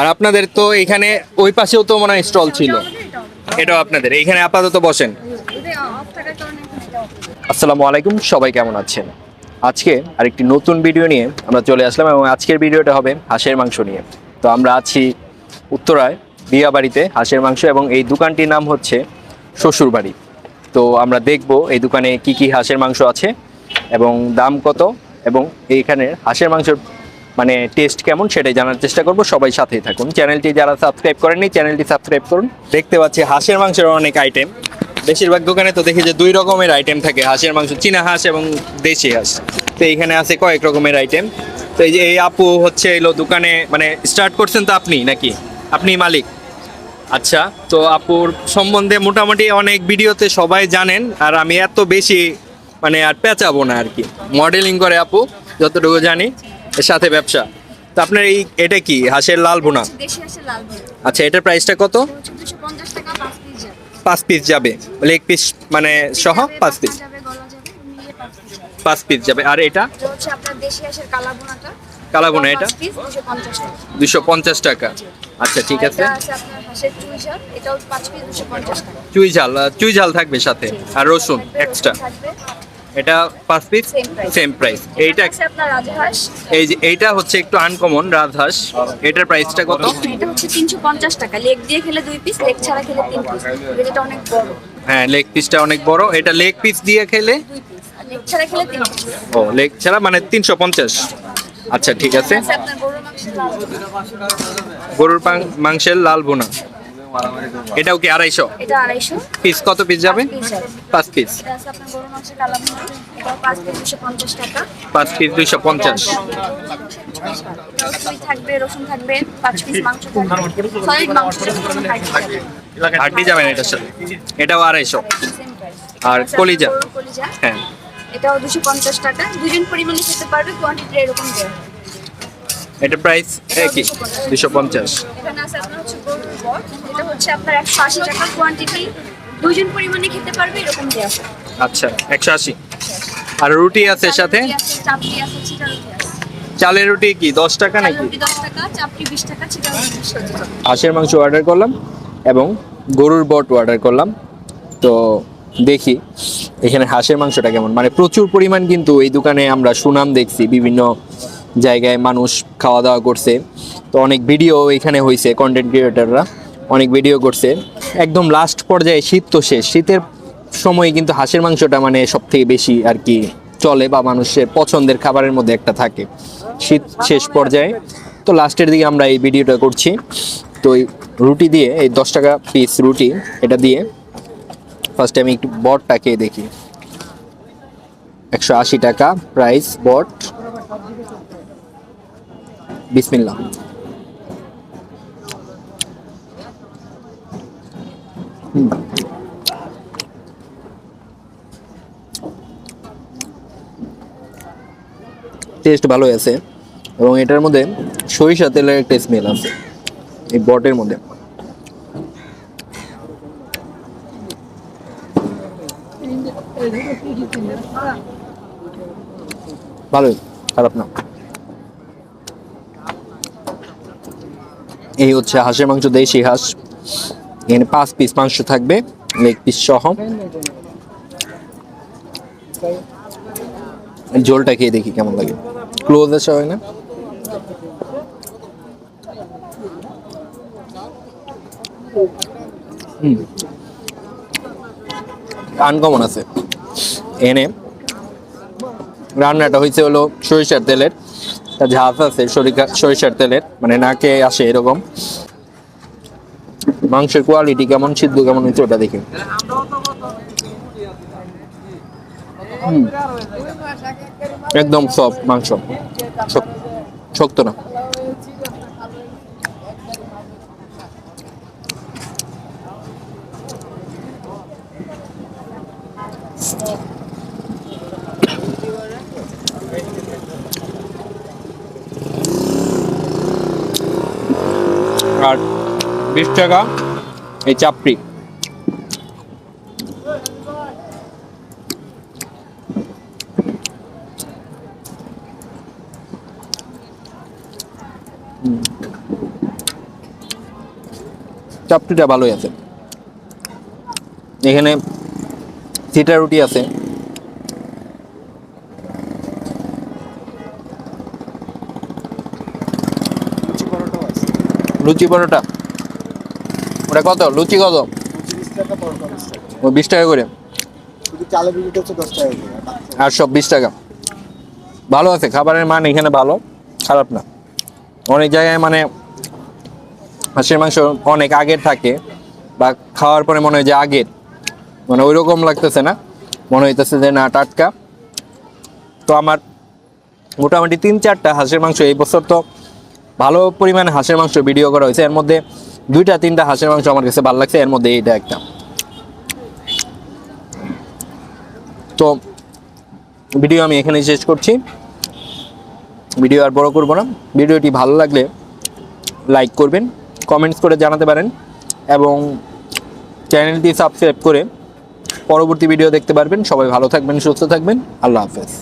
আর আপনাদের তো এখানে ওই পাশেও তো মনে হয় স্টল ছিল। এটাও আপনাদের এইখানে আপাতত বসেন। আসসালামু আলাইকুম, সবাই কেমন আছেন? আজকে আরেকটি নতুন ভিডিও নিয়ে আমরা চলে আসলাম এবং আজকের ভিডিওটা হবে হাঁসের মাংস নিয়ে। তো আমরা আছি উত্তরায়, বিয়াবাড়িতে হাঁসের মাংস এবং এই দোকানটির নাম হচ্ছে শ্বশুরবাড়ি। তো আমরা দেখব এই দোকানে কি কি হাঁসের মাংস আছে এবং দাম কত এবং এইখানে হাঁসের মাংসের মানে টেস্ট কেমন সেটাই জানার চেষ্টা করব। সবাই সাথেই থাকুন। চ্যানেলটি যারা সাবস্ক্রাইব করেননি, চ্যানেলটি সাবস্ক্রাইব করুন। দেখতে পাচ্ছি হাঁসের মাংসের অনেক আইটেম বেশিরভাগ দোকানে তো দেখি যে দুই রকমের আইটেম থাকে, হাঁসের মাংস, চীনা হাঁস এবং দেশি হাঁস। তো এইখানে আছে কয়েক রকমের আইটেম তো এই যে এই আপু হচ্ছে এলো দোকানে মানে স্টার্ট করছেন তো আপনি নাকি? আপনি মালিক? আচ্ছা তো আপুর সম্বন্ধে মোটামুটি অনেক ভিডিওতে সবাই জানেন, আর আমি এত বেশি মানে আর পেঁচাবো না আর কি। মডেলিং করে আপু, যতটুকু জানি। সাথে ব্যবসা। তো আপনার এই এটা কি? হাঁসের লাল ভুনা? দেশি হাঁসের লাল ভুনা। আচ্ছা এটার প্রাইসটা কত? টাকা পাঁচ পিস যাবে। পাঁচ পিস যাবে। লেগ পিস মানে সহ পাঁচ পিস পাঁচ পিস যাবে। আর এটা? এটা হচ্ছে আপনার দেশি হাঁসের কালা ভুনাটা। কালা ভুনা এটা? পিস দুশো পঞ্চাশ টাকা। আচ্ছা ঠিক আছে। চুই ঝাল চুই ঝাল থাকবে সাথে। আর রসুন এক্সট্রা এটা পাঁচ পিস সেম প্রাইস এইটা এই যে এইটা হচ্ছে একটু আনকমন রাজহাঁস। এটার প্রাইসটা কত? এটা হচ্ছে তিনশো পঞ্চাশ টাকা। লেগ দিয়ে খেলে দুই পিস লেগ ছাড়া খেলে তিন পিস যেটা অনেক বড়। হ্যাঁ লেগ পিসটা অনেক বড়। এটা লেগ পিস দিয়ে খেলে? দুই পিস আর লেগ ছাড়া খেলে তিন ও লেগ ছাড়া মানে তিনশো পঞ্চাশ। আচ্ছা ঠিক আছে। আছে গরুর। মাংসের লাল বোনা এটাও কি আড়াইশো? এটা আড়াইশো। পিস কত পিস যাবে? পাঁচ পিস পাঁচ পিস দুইশো পঞ্চাশ এটাও থাকবে রসুন থাকবে পাঁচ পিস মাংস থাকবে। সলিড মাংস কোনো হাড্ডি যাবে না এটার সাথে। এটাও আড়াইশো। আর কলিজা? কলিজা। হ্যাঁ। এটাও দুশো পঞ্চাশ টাকা। দুজন পরিমাণে খেতে পারবে কোয়ান্টিটি এরকম দেয় এটা প্রাইস একই দুশো পঞ্চাশ। এখানে আছে আপনার হচ্ছে গরুর বট। এটা হচ্ছে আপনার একশো আশি টাকা কোয়ান্টিটি দুজন পরিমাণে খেতে পারবে এরকম দেওয়া আচ্ছা একশো আশি। আর রুটি আছে সাথে? চালের রুটি কি দশ টাকা নাকি? হাঁসের মাংস অর্ডার করলাম এবং গরুর বট অর্ডার করলাম। তো দেখি এখানে হাঁসের মাংসটা কেমন। মানে প্রচুর পরিমাণ কিন্তু এই দোকানে আমরা সুনাম দেখছি বিভিন্ন জায়গায় মানুষ খাওয়া দাওয়া করছে। তো অনেক ভিডিও এখানে হয়েছে কন্টেন্ট ক্রিয়েটাররা অনেক ভিডিও করছে। একদম লাস্ট পর্যায়ে শীত তো শেষ। শীতের সময় কিন্তু হাঁসের মাংসটা মানে সব থেকে বেশি আর কি চলে বা মানুষের পছন্দের খাবারের মধ্যে একটা থাকে। শীত শেষ পর্যায়ে। তো লাস্টের দিকে আমরা এই ভিডিওটা করছি। তো এই রুটি দিয়ে, এই দশ টাকা পিস রুটি, এটা দিয়ে ফার্স্টে আমি একটু বটটা খেয়ে দেখি। একশো আশি টাকা প্রাইস বট। বিসমিল্লা টেস্ট ভালোই আছে এবং এটার মধ্যে সরিষা তেলের একটা স্মেল আছে, এই বটের মধ্যে। ভালোই, খারাপ না। এই হচ্ছে হাঁসের মাংস, দেশি হাঁস। এখানে পাঁচ পিস মাংস থাকবে লেগ পিস সহ। ঝোলটা খেয়ে দেখি কেমন লাগে। ক্লোজ আসা হয় না? আনকমন আছে। এনে রান্নাটা হয়েছে হলো সরিষার তেলের। তা ঝাঁজ আছে সরিষা সরিষার তেলের মানে নাকে আসে এরকম। মাংসের কোয়ালিটি কেমন, সিদ্ধ কেমন হচ্ছে ওটা দেখে। একদম সফট মাংস। শক্ত না। আর বিশ টাকা এই চাপড়ি হুম। চাপটিটা ভালোই আছে এখানে সিটা রুটি আছে লুচি পরোটাও আছে লুচি পরোটা। ওটা কত? লুচি কত? ও, বিশ টাকা করে। আর সব বিশ টাকা। ভালো আছে, খাবারের মান এখানে ভালো, খারাপ না। অনেক জায়গায় মানে হাঁসের মাংস অনেক আগের থাকে, বা খাওয়ার পরে মনে হয় যে আগের। মানে ওই রকম লাগতেছে না? মনে হইতেছে যে না, টাটকা। তো আমার মোটামুটি তিন চারটা হাঁসের মাংস এই বছর তো ভালো পরিমাণে হাঁসের মাংস ভিডিও করা হয়েছে। এর মধ্যে দুইটা, তিনটা হাঁসের মাংস আমার কাছে ভালো লাগছে। এর মধ্যে এইটা একটা। তো ভিডিও আমি এখানেই শেষ করছি। ভিডিও আর বড় করব না। ভিডিওটি ভালো লাগলে লাইক করবেন কমেন্টস করে জানাতে পারেন এবং চ্যানেলটি সাবস্ক্রাইব করে পরবর্তী ভিডিও দেখতে পারবেন। সবাই ভালো থাকবেন, সুস্থ থাকবেন। আল্লাহ হাফেজ।